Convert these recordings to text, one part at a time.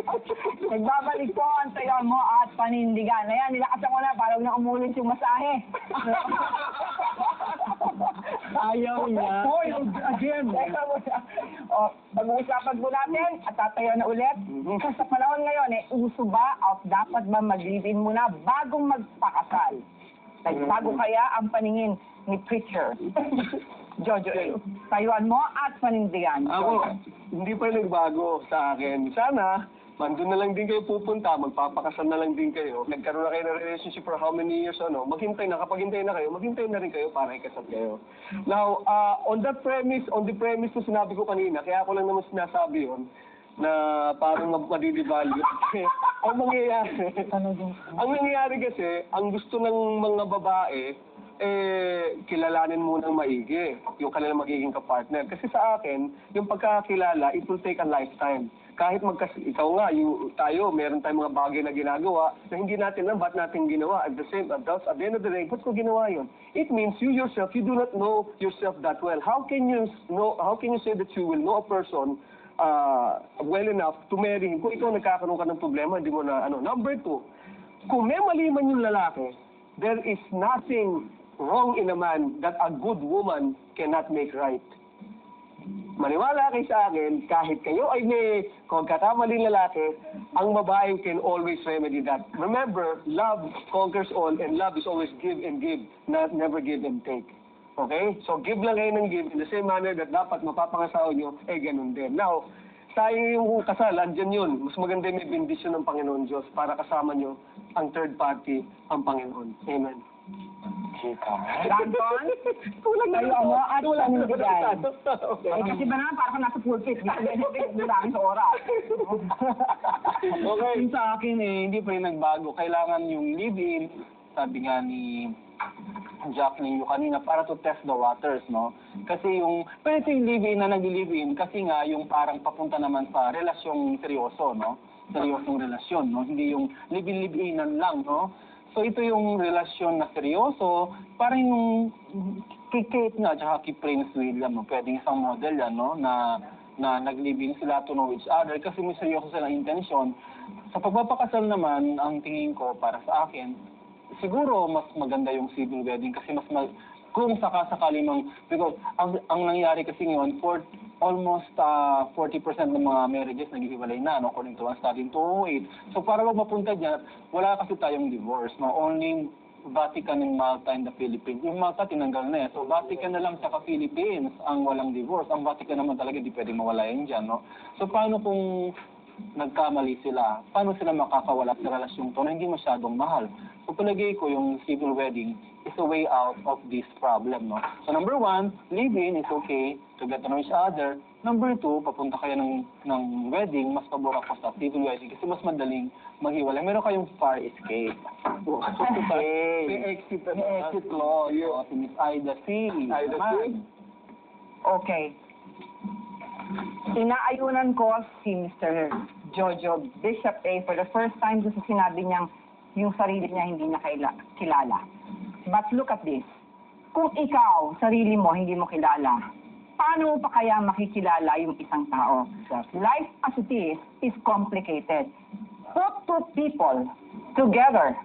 Nagbabalik po ang tayo mo at panindigan. Ayan, nilakasan ko na para huwag na umulit yung masahe. Ayaw niya. Hoy, again. o, pag-uusapan po natin at tatayo na ulit. Sa panahon ngayon, eh, uso ba o dapat ba mag-live-in muna bagong magpakasal? Nagbago kaya ang paningin ni preacher? Jojo, eh, tayuan mo at panindigan. Ako, hindi pa nagbago sa akin. Sana, mandun na lang din kayo pupunta, magpapakasal na lang din kayo. Nagkaroon na kayo ng relationship for how many years, ano, maghintay na, kapag hintay na kayo, maghintay na rin kayo para ikasal kayo. Now, uh, on that premise, on the premise na sinabi ko kanina, kaya ako lang naman sinasabi yon na parang madidevalue. Ang mangyayari, ang nangyayari kasi, ang gusto ng mga babae, eh, kilalanin mo ng maigi yung kanilang magiging kapartner. Kasi sa akin, yung pagkakilala, it will take a lifetime. Kahit magkas ikaw nga, yung, tayo, meron tayong mga bagay na ginagawa na hindi natin alam ba't natin ginawa. At the same, at, the- at the end of the day, ba't ko ginawa yun? It means you yourself, you do not know yourself that well. How can you know, how can you say that you will know a person uh, well enough to marry him kung ikaw nagkakaroon ka ng problema, hindi mo na, ano. Number two, kung may mali man yung lalaki, there is nothing wrong in a man that a good woman cannot make right. Maniwala kayo sa akin, kahit kayo ay may pagkakamaling lalaki, ang babae can always remedy that. Remember, love conquers all and love is always give and give, not never give and take. Okay? So give lang kayo ng give in the same manner that dapat mapapangasawa nyo, eh ganun din. Now, tayo yung kasal, andyan yun. Mas maganda may bendisyon ng Panginoon Diyos para kasama nyo ang third party, ang Panginoon. Amen. Danton, tayo mo at panindigan. Okay. Eh, kasi ba naman, parang nasa pulpit. Dudami sa oras. Okay. Yung sa akin eh, hindi pa rin nagbago. Kailangan yung live-in, sabi nga ni Jack ninyo kanina, para to test the waters, no? Kasi yung, pero ito yung live-in na nag-live-in, kasi nga yung parang papunta naman sa relasyong seryoso, no? Seryosong relasyon, no? Hindi yung live-in-live-inan lang, no? So ito yung relasyon na seryoso, parang yung kay Kate nga, tsaka kay Prince William, no? Pwedeng isang model yan, no? Na na nag-living sila to know each other kasi may seryoso silang intensyon. Sa pagpapakasal naman, ang tingin ko para sa akin, siguro mas maganda yung civil wedding kasi mas mag, kung sakasakali mang, because ang, ang nangyari kasi ngayon, for almost uh, 40% ng mga marriages naghihiwalay na, no, according to one study in 2008. So para wag mapunta dyan, wala kasi tayong divorce, no, only Vatican and Malta and the Philippines. Yung Malta tinanggal na eh. So Vatican na lang saka Philippines ang walang divorce. Ang Vatican naman talaga di pwedeng mawala yan dyan, no? So paano kung nagkamali sila? Paano sila makakawala sa relasyon to na hindi masyadong mahal? So palagay ko yung civil wedding is a way out of this problem, no? So number one, live-in is okay to get to know each other. Number two, papunta kayo ng, ng wedding, mas pabor ako sa civil wedding kasi mas madaling maghiwalay. Meron kayong far escape. Okay. May exit na- May exit clause. Yeah. Si Miss Ida C. Ida C? Okay. Inaayunan ko si Mr. Jojo Bishop A for the first time doon sa sinabi niyang yung sarili niya hindi niya kaila- kilala. But look at this. Kung ikaw, sarili mo, hindi mo kilala, paano mo pa kaya makikilala yung isang tao? Life as it is, is complicated. Put two people together,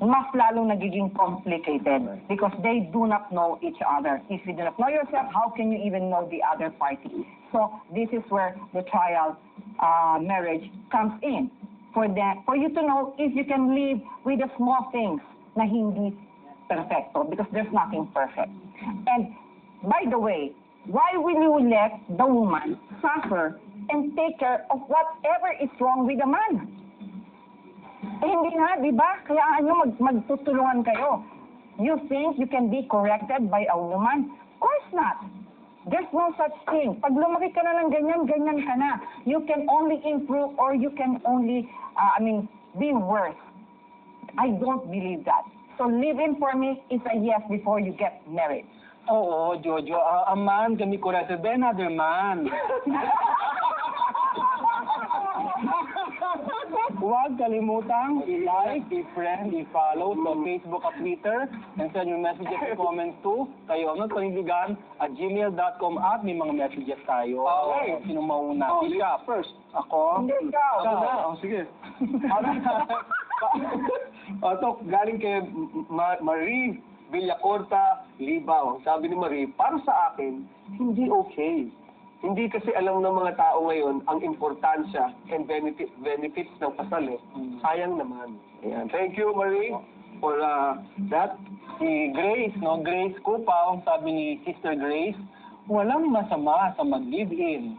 mas lalong nagiging complicated because they do not know each other. If you do not know yourself, how can you even know the other party? So this is where the trial uh, marriage comes in. For the, for you to know if you can live with the small things na hindi perfecto because there's nothing perfect. And by the way, why will you let the woman suffer and take care of whatever is wrong with the man? Eh, hindi nga, di ba? Kaya ano, mag, magtutulungan kayo. You think you can be corrected by a woman? Of course not. There's no such thing. Pag lumaki ka na ng ganyan, ganyan ka na. You can only improve or you can only, uh, I mean, be worse. I don't believe that. So live-in for me is a yes before you get married. Oo, Jojo. Ah, a man can be corrected by another man. Huwag kalimutang i-like, i-friend, i-follow sa Facebook at Twitter and send your messages and comments to kayo ang panindigan at gmail.com at may mga messages tayo. Okay. Sino mauna? Oh, first. Ako? Hindi ikaw. Ako na. Oh, sige. o, to, galing kay Ma- Marie Villacorta Libaw. Sabi ni Marie, para sa akin, hindi okay. Hindi kasi alam ng mga tao ngayon ang importansya and benefit, benefits ng kasal eh. Sayang naman. Ayan. Thank you, Marie, for uh, that. Si Grace, no? Grace Kupaw, sabi ni Sister Grace, walang masama sa mag-live-in.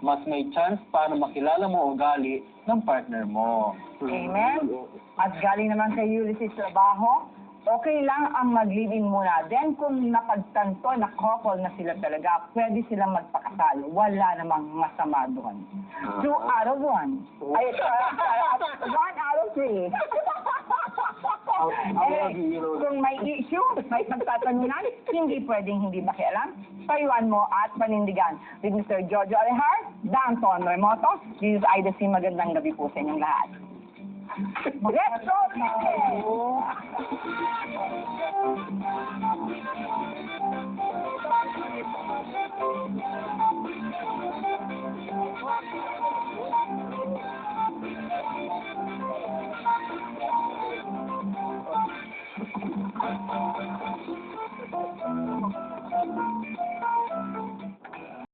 Mas may chance para makilala mo ugali ng partner mo. Amen. At galing naman kay Ulysses Trabajo, okay lang ang mag-live-in muna. Then kung napagtanto na couple na sila talaga, pwede silang magpakasal. Wala namang masama doon. Two out of one. Ay, uh, one out of three. Eh, kung may issue, may pagtatanunan, hindi pwedeng hindi makialam. Payuan mo at panindigan. With Mr. Jojo Alehar, Danton Remoto, this is Ida C. Magandang gabi po sa inyong lahat. That's all we can.